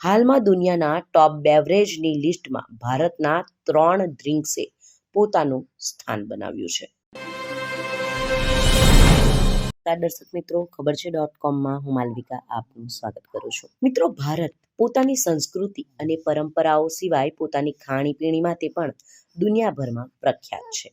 હાલમાં દુનિયાના ટોપ બેવરેજની લિસ્ટમાં ભારતના ત્રણ ડ્રિંક્સે પોતાનું સ્થાન બનાવ્યું છે. દર્શક મિત્રો, ખબર છે ડોટ કોમમાં હું માલવિકા આપનું સ્વાગત કરું છું. મિત્રો, ભારત પોતાની સંસ્કૃતિ અને પરંપરાઓ સિવાય પોતાની ખાણીપીણી માટે પણ દુનિયાભરમાં પ્રખ્યાત છે.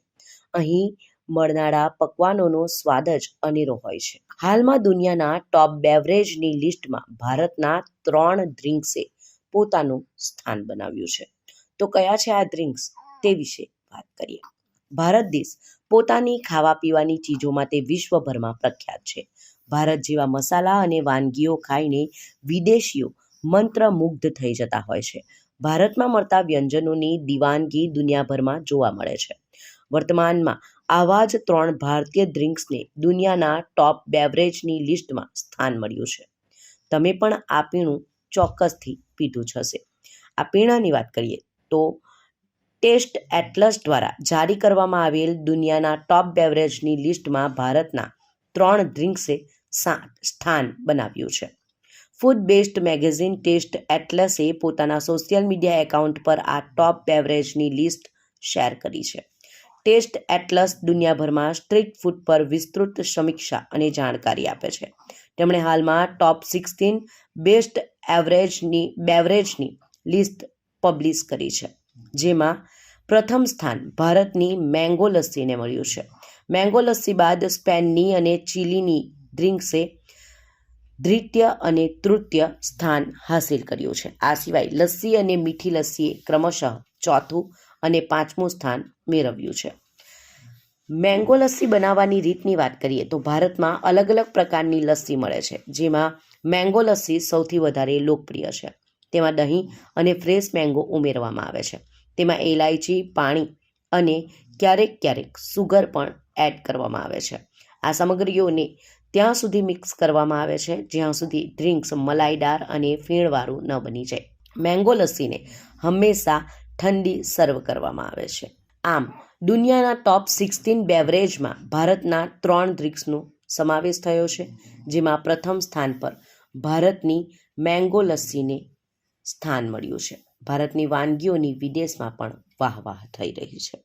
અહીં મળનારા પકવાનોનો સ્વાદ જ અનેરો હોય છે. હાલમાં દુનિયાના ટોપ બેવરેજની લિસ્ટમાં ભારતના ત્રણ ડ્રિંક્સે પોતાનું સ્થાન બનાવ્યું છે. તો કયા છે આ ડ્રિંક્સ તે વિશે વાત કરીએ. ભારત દેશ પોતાની ખાવા પીવાની ચીજો માટે વિશ્વભરમાં પ્રખ્યાત છે. ભારત જેવા મસાલા અને વાનગીઓ ખાઈને વિદેશીઓ મંત્રમુગ્ધ થઈ જતા હોય છે. ભારતમાં મળતા વ્યંજનોની દિવાનગી દુનિયાભરમાં જોવા મળે છે. વર્તમાનમાં આવા જ ત્રણ ભારતીય ડ્રિંક્સને દુનિયાના ટોપ બેવરેજની લિસ્ટમાં સ્થાન મળ્યું છે. તમે પણ આ પીણું ચોક્કસથી પીધું જ હશે. આ પીણાની વાત કરીએ તો ટેસ્ટ એટલસ દ્વારા જારી કરવામાં આવેલ દુનિયાના ટોપ બેવરેજની લિસ્ટમાં ભારતના ત્રણ ડ્રિંક્સે સ્થાન બનાવ્યું છે. ફૂડ બેસ્ડ મેગેઝિન ટેસ્ટ એટલસે પોતાના સોશિયલ મીડિયા એકાઉન્ટ પર આ ટોપ બેવરેજની લિસ્ટ શેર કરી છે. ટેસ્ટ એટલસ દુનિયાભરમાં સ્ટ્રીટ ફૂડ પર વિસ્તૃત સમીક્ષા અને જાણકારી આપે છે. તેમણે હાલમાં ટોપ સિક્સટીન બેસ્ટ એવરેજની, બેવરેજની લિસ્ટ પબ્લિશ કરી છે, જેમાં પ્રથમ સ્થાન ભારતની મેંગો લસ્સીને મળ્યું છે. મેંગો લસ્સી બાદ સ્પેનની અને ચીલીની ડ્રિંક્સે દ્વિતીય અને તૃતીય સ્થાન હાંસિલ કર્યું છે. આ સિવાય લસ્સી અને મીઠી લસ્સીએ ક્રમશઃ ચોથું અને પાંચમું સ્થાન મેળવ્યું છે. મેંગો લસ્સી બનાવવાની રીતની વાત કરીએ તો ભારતમાં અલગ અલગ પ્રકારની લસ્સી મળે છે, જેમાં મેંગો લસ્સી સૌથી વધારે લોકપ્રિય છે. તેમાં દહીં અને ફ્રેશ મેંગો ઉમેરવામાં આવે છે. તેમાં એલાયચી પાણી અને ક્યારેક ક્યારેક સુગર પણ એડ કરવામાં આવે છે. આ સામગ્રીઓને ત્યાં સુધી મિક્સ કરવામાં આવે છે, જ્યાં સુધી ડ્રિંક્સ મલાઈદાર અને ફીણવાળું ન બની જાય. મેંગો લસ્સીને હંમેશા ઠંડી સર્વ કરવામાં આવે છે. આમ, દુનિયાના ટોપ સિક્સટીન બેવરેજમાં ભારતના ત્રણ ડ્રિંક્સનો સમાવેશ થયો છે, જેમાં પ્રથમ સ્થાન પર ભારતની મેંગો લસ્સીને સ્થાન મળ્યું છે. ભારતની વાનગીઓની વિદેશમાં પણ વાહ વાહ થઈ રહી છે.